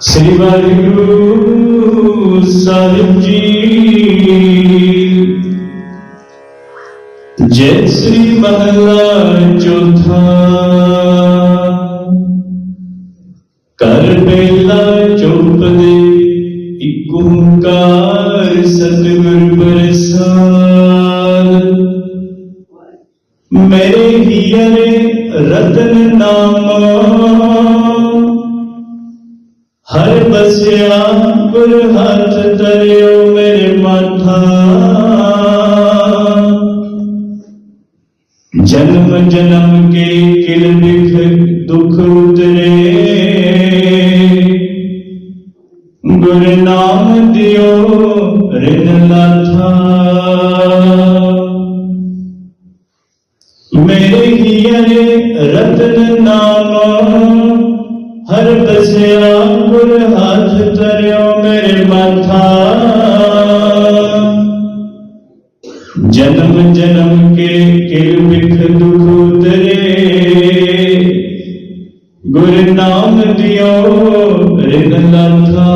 ਸ੍ਰੀ ਵਾਹਿਗੁਰੂ ਸਾਹਿਬ ਜੀ। ਜੈ ਸ੍ਰੀ ਮਹਲਾ ਚੌਥਾ। ਕਰ ਬੇਲਾ ਚੁੱਪ ਦੇ ਇਕ ਓੰਕਾਰ ਸਤਿਗੁਰ ਪ੍ਰਸਾਦ। ਮੇਰੇ ਹੀਰੇ ਰਤਨ ਨਾਮ। ਹਰ ਗੁਰ ਹੱਥ ਤਰਿਓ ਮੇਰੇ ਮਾਥਾ ਜਨਮ ਜਨਮ ਕੇ ਕਿਲ ਬਿਖ ਦੁਖ ਉਤਰੇ ਗੁਰ ਨਾਮ ਦਿਓ ਰਿਨ ਲਾਥਾ ਮੇਰੇ ਹੀਰੇ ਰਤਨ ਨਾਮ ਹਰ ਬਸਿਆ ਗੁਰ ਜਨਮ ਜਨਮ ਕੇ ਕਿਲ ਬਿਖ ਦੁਖ ਉਤਰੇ ਗੁਰ ਨਾਮ ਦਿਓ ਰਿਨ ਲਾਥਾ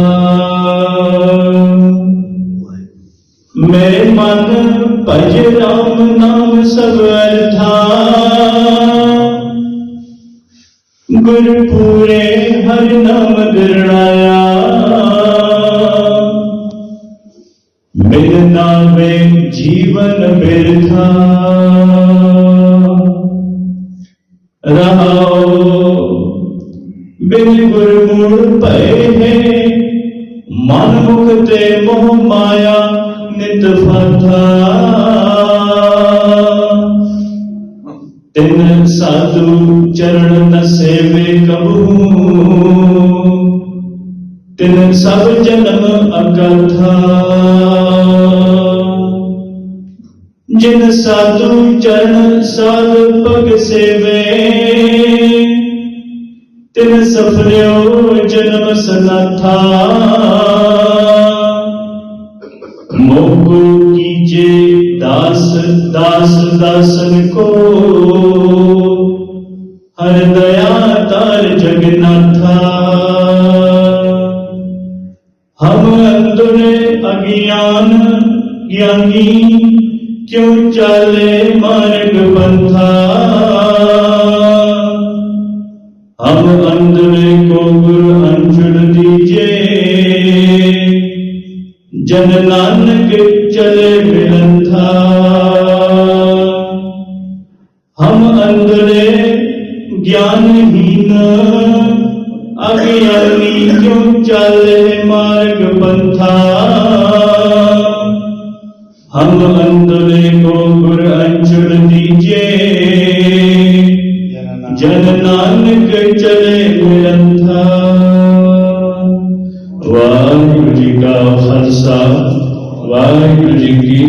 ਮੇਰੇ ਮਨ ਭਜ ਰਾਮ ਨਾਮ ਸਭ ਅਰਥਾ। ਗੁਰ ਪੂਰੇ ਹਰ ਨਾਮ ਦਿਰਣਾਇਆ ਨਾਵੇ ਜੀਵਨ ਬਿਰਥਾ ਰਹਾਓ ਬਿਨ ਗੁਰ ਭਏ ਹੈ ਮਨ ਮੁਖ ਤੇ ਮੋਹ ਮਾਇਆ ਨਿਤ ਫਾਥਾ ਤਿਨ ਸਾਧੂ ਚਰਨ ਨ ਸੇਵੇ ਕਬੂ ਤਿਨ ਸਭ ਜਨਮ ਅਕਥਾ ਜਿਨ ਸਾਧੂ ਚਰਨ ਸਾਧ ਪਗ ਸੇਵੇ, ਤਿਨ ਸਫਲਿਓ ਜਨਮ ਸਨਾਥਾ। ਮੋਕੋ ਕੀਜੇ ਦਾਸ ਦਾਸ ਦਾਸਨ ਕੋ। ਹਰ ਦਇਆ ਤਾਰ ਜਗਨਾਥਾ ਹਮ ਅੰਦਰੇ ਅਗਿਆਨ ਗਿਆਨੀ ਕਿਉ ਚਾਲੇ ਮਾਰਗ ਬੰਥਾ ਹਮ ਅੰਦਰੇ ਕੋ ਗੁਰ ਅੰਜੁਲ ਦੀਜੇ। ਜਨ ਨਾਨਕ ਚਲੇ ਮਿਲੰਥਾ ਹਮ ਅੰਦਰੇ ਗਿਆਨਹੀਨ, ਅਗਿਆਨੀ ਕਿਉਂ ਚਾਲੇ ਮਾਰਗ ਪੰਥਾ? ਹਮ ਅੰਦਰੇ ਕੋ ਗੁਰ ਅੰਚਲ ਦੀਜੇ ਜਨ ਨਾਨਕ ਚਲੇ ਮਿਲੰਥਾ ਵਾਹਿਗੁਰੂ ਜੀ ਕਾ ਖਾਲਸਾ ਵਾਹਿਗੁਰੂ ਜੀ ਕੀ